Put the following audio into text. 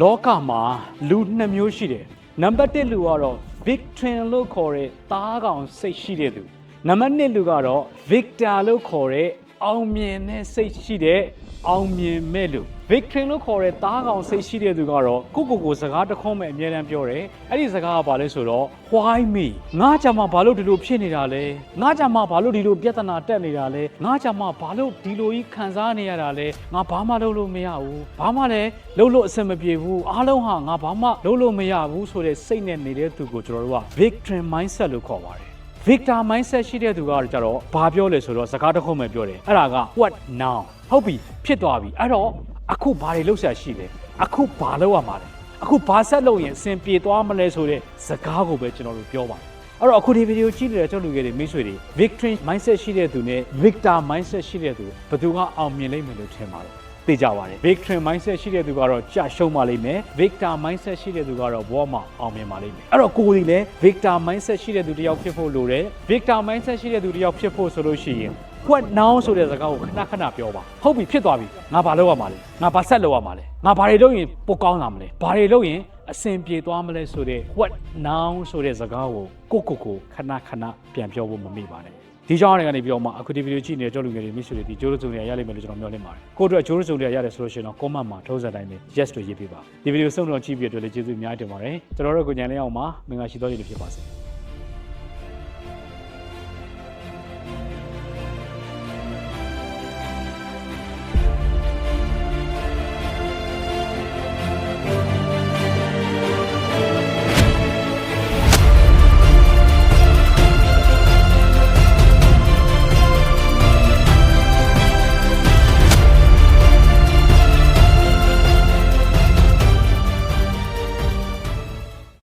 လောကမှာလူနှစ်မျိုးရှိတယ်နံပါတ်1လူကတော့ victim လို့ခေါ်တဲ့သားကောင်စိတ်ရှိတဲ့သူနံပါတ်2လူကတော့ victor လို့ခေါ်တဲ့ အောင်မြင်တဲ့စိတ်ရှိတဲ့အောင်မြင်မဲ့လူ victim လို့ခေါ်တဲ့သားကောင်စိတ်ရှိတဲ့သူကတော့ကိုကိုကိုစကားတစ်ခွန်းပဲအမြဲတမ်းပြောတယ်အဲ့ဒီစကားကဘာလဲဆိုတော့ why me ငါကြမှာဘာလို့ဒီလိုဖြစ်နေတာလဲငါကြမှာဘာလို့ဒီလိုပြဿနာတက်နေတာလဲငါကြမှာဘာလို့ဒီလိုကြီးခံစားနေရတာလဲငါဘာမှလုပ်လို့မရဘူးဘာမှလည်းလုပ်လို့အဆင်မပြေဘူးအားလုံးဟာငါဘာမှလုပ်လို့မရဘူးဆိုတဲ့စိတ်နဲ့နေတဲ့သူကိုကျွန်တော်တို့က victim mindset လို့ခေါ်ပါတယ် victor mindset ရှိတဲ့သူကတော့ကြတော့ဘာပြောလဲဆိုတော့စကားတစ်ခုမှပြောတယ်အဲ့ဒါက what now ဟုတ်ပြီဖြစ်သွားပြီအဲ့တော့အခုဘာတွေလုပ်ဆရာရှိလဲအခုဘာလုပ်ရမှာလဲအခုဘာဆက်လုပ်ရင်အဆင်ပြေသွားမလဲဆိုတဲ့စကားကိုပဲကျွန်တော်တို့ပြောပါတယ်အဲ့တော့အခုဒီဗီဒီယိုကြည့်နေတဲ့ကျွန်တော်လူငယ်တွေမိတ်ဆွေတွေ victory mindset ရှိတဲ့သူနဲ့ victor mindset ရှိတဲ့သူဘယ်သူကအောင်မြင်လိမ့်မယ်လို့ထင်ပါတယ် သိကြပါတယ် victory mindset ရှိတဲ့သူကတော့ကြာရှုံးပါလိမ့်မယ် victor mindset ရှိတဲ့သူကတော့ဘောမှာအောင်မြင်ပါလိမ့်မယ်အဲ့တော့ကိုယ်ဒီလည်း victor mindset ရှိတဲ့သူတစ်ယောက်ဖြစ်ဖို့လိုတယ် victor mindset ရှိတဲ့သူတစ်ယောက်ဖြစ်ဖို့ဆိုလို့ရှိရင် what now ဆိုတဲ့စကားကိုခဏခဏပြောပါဟုတ်ပြီဖြစ်သွားပြီငါဘာလုပ်ရမှာလဲငါဘာဆက်လုပ်ရမှာလဲငါဘာတွေလုပ်ရင်ပိုကောင်းလာမလဲဘာတွေလုပ်ရင်အဆင်ပြေသွားမလဲဆိုတဲ့ what now ဆိုတဲ့စကားကိုကိုကိုကိုခဏခဏပြန်ပြောဖို့မမေ့ပါနဲ့ ဒီကြောင့်လည်းကနေပြီးတော့မှအခုဒီဗီဒီယိုကြည့်နေတဲ့ကြောက်လူငယ်တွေမိတ်ဆွေတွေဒီဂျိုးရစုံတွေရလိမ့်မယ်လို့ကျွန်တော်မျှော်လင့်ပါတယ်ကိုတို့ဂျိုးရစုံတွေရတယ်ဆိုလို့ရှိရင်တော့ comment မှာထုံးစံတိုင်းပဲ yes လို့ရေးပေးပါဒီဗီဒီယိုဆုံးတော့ကြည့်ပြီးတော့လည်းကျေးဇူးအများကြီးတင်ပါတယ်ကျွန်တော်တို့ကိုညံလေးအောင်ပါမင်္ဂလာရှိသောနေ့တွေဖြစ်ပါစေ